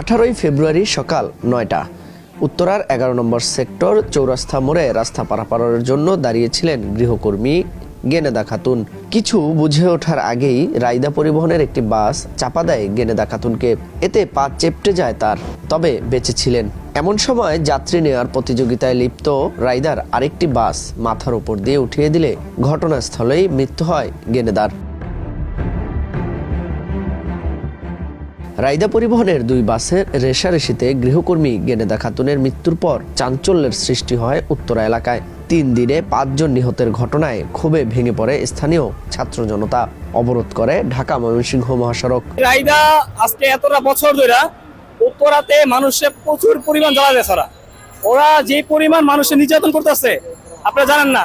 আঠারোই ফেব্রুয়ারি সকাল নয়টা। উত্তরার এগারো নম্বর সেক্টর চৌরাস্তা মোড়ে রাস্তা পারাপারের জন্য দাঁড়িয়েছিলেন গৃহকর্মী গেনেদা খাতুন। কিছু বুঝে ওঠার আগেই রায়দা পরিবহনের একটি বাস চাপা দেয় গেনেদা খাতুনকে। এতে পা চেপটে যায় তার, তবে বেঁচে ছিলেন এমন সময় যাত্রী নেওয়ার প্রতিযোগিতায় লিপ্ত রাইদার আরেকটি বাস মাথার উপর দিয়ে উঠিয়ে দিলে ঘটনাস্থলেই মৃত্যু হয় গেনেদার। রায়দা পরিবহনের দুই বাসের রেশারেশিতে গৃহকর্মী গেনেদা খাতুনের মৃত্যুর পর চাঞ্চল্যের সৃষ্টি হয় উত্তরা এলাকায়। তিন দিনে পাঁচজন নিহতের ঘটনায় ক্ষোভে ভেঙে পড়ে স্থানীয় ছাত্র জনতা। অবরোধ করে ঢাকা ময়মনসিংহ মহাসড়ক। রাইদা আজকে এতটা বছর ধরে উত্তরাতে মানুষের প্রচুর পরিমাণ জ্বালা দেয় ওরা। যে পরিমাণ মানুষের নির্যাতন করতেছে, আপনারা জানেন না,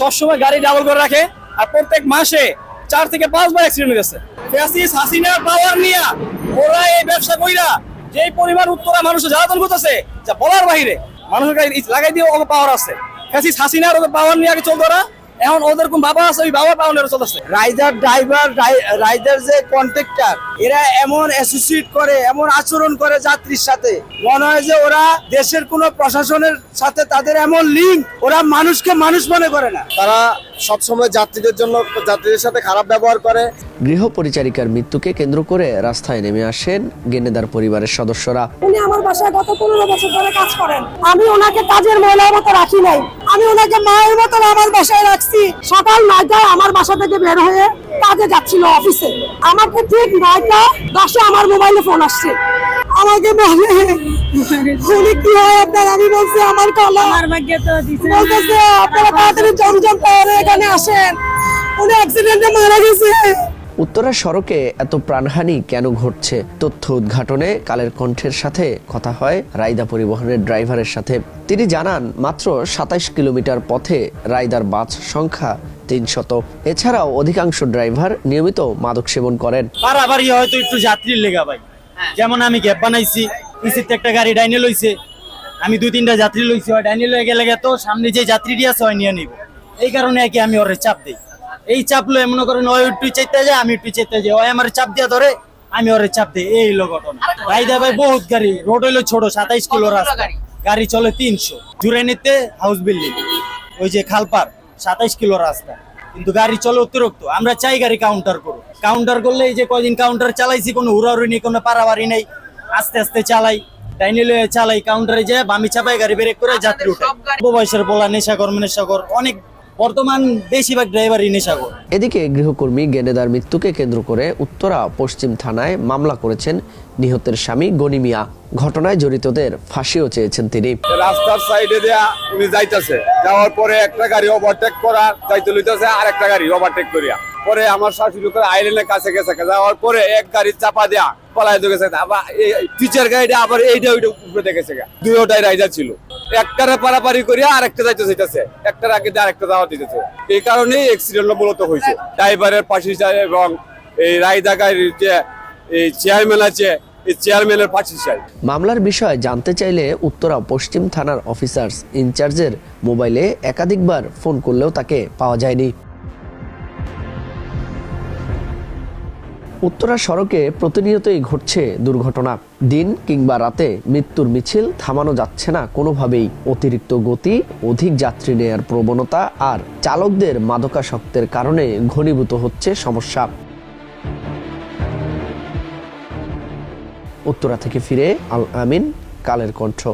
সবসময় গাড়ি ডাবল করে রাখে আর প্রত্যেক মাসে চার থেকে পাঁচবার অ্যাক্সিডেন্ট ফ্যাসিস হাসিনার পাওয়ার ওরা এই ব্যবসা কইরা যে পরিমাণ উত্তরা মানুষের জ্বালাতন করতেছে যা বলার বাইরে মানুষের লাগাই দিয়ে ওকে পাওয়ার আছে। ফ্যাসিস হাসিনার ওদের পাওয়ার নিয়ে আগে চলতো ওরা এখন ওদের কোন বাবা আছে ওই বাবা পাওয়ার চলতেছে। রাইডার ড্রাইভার রাইডার যে কন্ট্রাক্টর এরা এমন অ্যাসোসিয়েট করে এমন আচরণ করে যাত্রীর সাথে। মনে হয় যে ওরা দেশের কোনো প্রশাসনের সাথে তাদের এমন লিঙ্ক ওরা মানুষকে মানুষ মনে করে না। তারা সবসময় যাত্রীদের জন্য যাত্রীদের সাথে খারাপ ব্যবহার করে। গৃহ পরিচারিকার মৃত্যুকে কেন্দ্র করে রাস্তায় নেমে আসেন গেনেদার পরিবারের সদস্যরা। উনি আমার বাসায় গত পনেরো বছর ধরে কাজ করেন। আমি ওনাকে কাজের মহিলার মতো রাখি নাই। আমি ওনাকে মায়ের মতো আমার বাসায় রাখছি। সকাল নয়টায় আমার বাসা থেকে বের হয়ে কাজে যাচ্ছিল অফিসে। আমাকে ঠিক নয়টা দশে আমার মোবাইলে ফোন আসছে। আমাকে বলে উনি কি হয় আপনার? আমি বলছি আমার কলা। আমার ভাগ্যে তো দিছে বলতেছে আপনারা তাড়াতাড়ি জমজম পাওয়ারে এখানে আসেন। উনি অ্যাক্সিডেন্টে মারা গেছে। উত্তরা সড়কে এত প্রাণহানি কেন ঘটছে? তথ্য উদ্ঘাটনে কালের কণ্ঠের সাথে কথা হয় রায়দা পরিবহনের ড্রাইভারের সাথে। তিনি জানান মাত্র সাতাইশ কিলোমিটার পথে রায়দার বাস সংখ্যা তিনশত। এছাড়াও অধিকাংশ ড্রাইভার নিয়মিত মাদক সেবন করেন। পারাবাড়ি হয়তো একটু যাত্রীর লেগা ভাই। যেমন আমি গ্যাপ বানাইছি ইসিতে একটা গাড়ি ডাইনে লইছে আমি দুই তিনটা যাত্রী লইছি ওই ডাইনে লয়ে গেলে তো সামনে যে যাত্রীটি আছে ওই নিয়ে নিব। এই কারণে আর কি আমি ওরে চাপ দিই। এই চাপ লয়ে মনে করেন ওই একটু চাইতে যায় আমি একটু চাইতে যাই। ওই আমার চাপ দিয়া ধরে আমি ওরে চাপ দিই। এই হলো ঘটনা। ভাই দা ভাই বহুত গাড়ি। রোড হইল ছোট সাতাইশ কিলো রাস্তা। গাড়ি? চলে তিনশো। জুরাইনিতে হাউস বিল্ডিং ওই যে খালপার সাতাইশ কিলো রাস্তা। কিন্তু গাড়ি চলে অতিরিক্ত। আমরা চাই গাড়ি কাউন্টার করো কাউন্টার করলে এই যে কদিন কাউন্টার চালাইছি কোনো হুড়াহুড়ি নেই কোনো পারাবাড়ি নেই। আস্তে আস্তে চালাই ডাইনে চালাই কাউন্টারে যে বামি চাপাই গাড়ি ব্রেক করে যাত্রী উঠে বয়সের বলা নেশাকর নেশাকর অনেক বর্তমান বেশিরভাগ ড্রাইভারই নেশাকর এদিকে গৃহকর্মী গেনেদার মৃত্যুকে কেন্দ্র করে উত্তরা পশ্চিম থানায় মামলা করেছেন নিহতের স্বামী গনি মিয়া। ঘটনায় জড়িতদের ফাঁসিও চেয়েছেন তিনি। রাস্তার সাইডে দেয়া উনি যাইতেছে। যাওয়ার পরে একটা গাড়ি ওভারটেক করা যাইতে লইতেছে আর একটা গাড়ি ওভারটেক করিয়া। পরে আমার শাশুড়ি করে আইল্যান্ডের কাছে গেছে যাওয়ার পরে এক গাড়ি চাপা দেয়া পলাই তো গেছে। টিচার গাড়িটা আবার এইটা ওইটা উপরে দেখেছে দুইটাই রাইডার ছিল। একটারে পারাপারি করিয়া আরেকটা যাইতে চাইতেছে। একটার আগে দিয়ে আরেকটা যাওয়া দিতেছে। এই কারণেই অ্যাক্সিডেন্ট মূলত হয়েছে। ড্রাইভারের পাশে এবং এই রাইডা গাড়ির যে এই চেয়ারম্যান আছে চেয়ারম্যানের পাশে চাই মামলার বিষয়ে জানতে চাইলে উত্তরা পশ্চিম থানার অফিসার্স ইনচার্জের মোবাইলে একাধিকবার ফোন করলেও তাকে পাওয়া যায়নি। উত্তরা সড়কে প্রতিনিয়তই ঘটছে দুর্ঘটনা। দিন কিংবা রাতে মৃত্যুর মিছিল থামানো যাচ্ছে না কোনোভাবেই। অতিরিক্ত গতি, অধিক যাত্রী নেয়ার প্রবণতা আর চালকদের মাদকাসক্তের কারণে ঘনীভূত হচ্ছে সমস্যা। উত্তরা থেকে ফিরে আল আমিন, কালের কণ্ঠ।